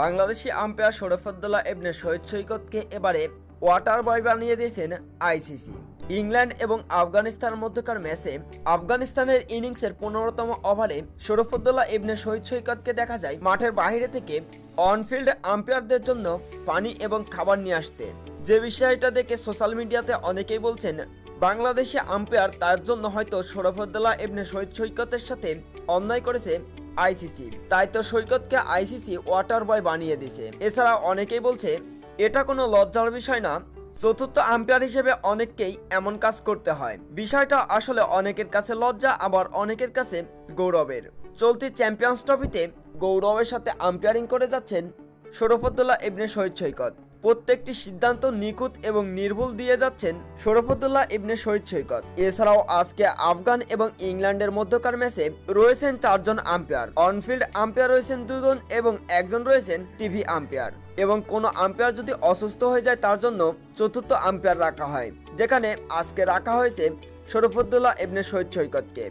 Bangladeshi umpire শরফুদ্দোল্লাহ এবনে শহীদ সৈকতকে এবারে water বয় বানিয়ে দিয়েছেন আইসিসি। ইংল্যান্ড এবং আফগানিস্তানের মধ্যকার ম্যাচে আফগানিস্তানের ইনিংসের পনেরোতম ওভারে শরফুদ্দোল্লাহ ইবনে শহীদ সৈকতকে দেখা যায় মাঠের বাইরে থেকে অনফিল্ড আম্পায়ারদের জন্য পানি এবং খাবার নিয়ে আসতে। যে বিষয়টা দেখে সোশ্যাল মিডিয়াতে অনেকেই বলছেন, বাংলাদেশি আম্পায়ার তার জন্য হয়তো শরফুদ্দোল্লাহ ইবনে শহীদ সৈকতের সাথে অন্যায় করেছে আইসিসি। তাই তো সৈকতকে আইসিসি ওয়াটার বয় বানিয়ে দিছে এছাড়া অনেকেই বলছে, এটা কোনো লজ্জার বিষয় না। চতুর্থ আম্পায়ার হিসেবে অনেককেই এমন কাজ করতে হয়। বিষয়টা আসলে অনেকের কাছে লজ্জা, আবার অনেকের কাছে গৌরবের। চলতি চ্যাম্পিয়ন্স ট্রফিতে গৌরবের সাথে আম্পায়ারিং করে যাচ্ছেন শরফুদ্দোল্লাহ ইবনে শহীদ সৈকত। প্রত্যেকটি সিদ্ধান্ত নিখুঁত এবং নির্ভুল দিয়ে যাচ্ছেন শরফুদ্দোল্লাহ ইবনে শহীদ সৈকত। এছাড়াও আজকে আফগান এবং ইংল্যান্ডের মধ্যকার ম্যাচে রয়েছেন চারজন আম্পায়ার। অনফিল্ড আম্পায়ার রয়েছেন দুজন এবং একজন রয়েছেন টিভি আম্পায়ার। এবং কোনো আম্পায়ার যদি অসুস্থ হয়ে যায় তার জন্য চতুর্থ আম্পায়ার রাখা হয়। যেখানে আজকে রাখা হয়েছে শরফুদ্দোল্লাহ ইবনে শহীদ সৈকতকে।